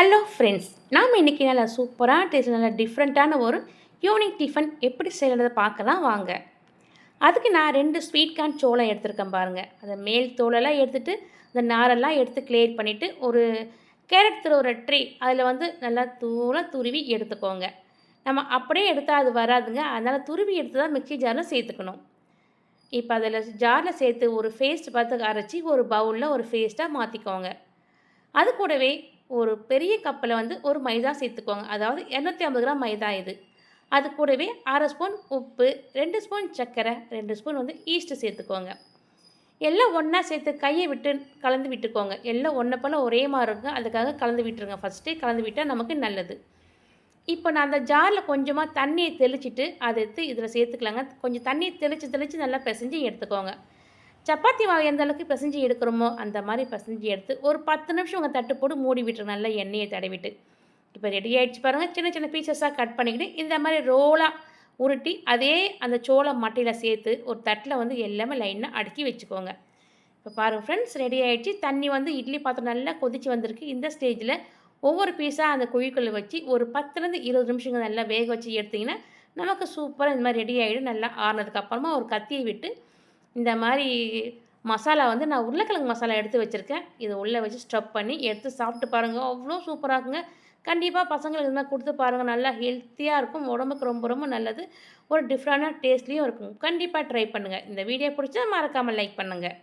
Hello friends நாம் இன்றைக்கி நல்லா சூப்பராக டேஸ்ட் நல்லா டிஃப்ரெண்ட்டான ஒரு யூனிக் டிஃபன் எப்படி செய்கிறத பார்க்கலாம் வாங்க. அதுக்கு நான் ரெண்டு ஸ்வீட் கார்ன் சோளம் எடுத்திருக்கேன் பாருங்கள் அதை மேல் தோலெல்லாம் எடுத்துகிட்டு அந்த நாரெல்லாம் எடுத்து கிளியர் பண்ணிவிட்டு ஒரு கேரட் துருவுற ட்ரீ அதில் வந்து நல்லா தூளாக துருவி எடுத்துக்கோங்க. நம்ம அப்படியே எடுத்தால் அது வராதுங்க. அதனால் துருவி எடுத்து தான் மிக்சி ஜாரில் சேர்த்துக்கணும். இப்போ அதில் ஜாரில் சேர்த்து ஒரு ஃபேஸ்ட் பார்த்து அரைச்சி ஒரு பவுலில் ஒரு ஃபேஸ்ட்டாக மாற்றிக்கோங்க அது கூடவே ஒரு பெரிய கப்பில் வந்து ஒரு மைதா சேர்த்துக்கோங்க. அதாவது இரநூத்தி ஐம்பது கிராம் மைதா இது. அது கூடவே அரை ஸ்பூன் உப்பு ரெண்டு ஸ்பூன் சர்க்கரை ரெண்டு ஸ்பூன் வந்து ஈஸ்ட்டு சேர்த்துக்கோங்க. எல்லாம் ஒன்றா சேர்த்து கையை விட்டு கலந்து விட்டுக்கோங்க. எல்லாம் ஒன்றை போல் ஒரே மாதிரி இருக்கும் அதுக்காக கலந்து விட்டுருங்க. ஃபஸ்ட்டே கலந்து விட்டால் நமக்கு நல்லது. இப்போ நான் அந்த ஜாரில் கொஞ்சமாக தண்ணியை தெளிச்சிட்டு அதை எடுத்து இதில் சேர்த்துக்கலாங்க. கொஞ்சம் தண்ணியை தெளித்து தெளித்து நல்லா பிசைஞ்சு எடுத்துக்கோங்க. சப்பாத்தி மாவு எந்த அளவுக்கு பிசைஞ்சு எடுக்கிறோமோ அந்த மாதிரி பிசைஞ்சு எடுத்து ஒரு பத்து நிமிஷம் உங்கள் தட்டு போட்டு மூடி விட்டுரு. நல்லா எண்ணெயை தடவிட்டு. இப்போ ரெடி ஆகிடுச்சு பாருங்கள் சின்ன சின்ன பீசஸாக கட் பண்ணிக்கிட்டு இந்த மாதிரி ரோலாக உருட்டி அதே அந்த சோளம் மட்டையில் சேர்த்து ஒரு தட்டில் வந்து எல்லாமே லைனாக அடுக்கி வச்சுக்கோங்க. இப்போ பாருங்கள் ஃப்ரெண்ட்ஸ் ரெடி ஆகிடுச்சு தண்ணி வந்து இட்லி பாத்திரம் நல்லா கொதிச்சு வந்திருக்கு. இந்த ஸ்டேஜில் ஒவ்வொரு பீஸாக அந்த குழிக்குள்ளே வச்சு ஒரு பத்துலேருந்து இருபது நிமிஷங்கள் நல்லா வேக வச்சு எடுத்திங்கன்னா நமக்கு சூப்பராக இந்த மாதிரி ரெடி ஆகிடும் நல்லா ஆறுனதுக்கப்புறமா ஒரு கத்தியை விட்டு இந்த மாதிரி மசாலா வந்து நான் உருளைக்கிழங்கு மசாலா எடுத்து வச்சுருக்கேன். இதை உள்ளே வச்சு ஸ்டப் பண்ணி எடுத்து சாப்பிட்டு பாருங்கள் அவ்வளோ சூப்பராக இருக்குங்க. கண்டிப்பாக பசங்களுக்கு இது மாதிரி கொடுத்து பாருங்கள் நல்லா ஹெல்த்தியாக இருக்கும். உடம்புக்கு ரொம்ப ரொம்ப நல்லது. ஒரு டிஃப்ரெண்டான டேஸ்ட்லேயும் இருக்கும். கண்டிப்பாக ட்ரை பண்ணுங்கள் இந்த வீடியோ பிடிச்சா மறக்காமல் லைக் பண்ணுங்கள்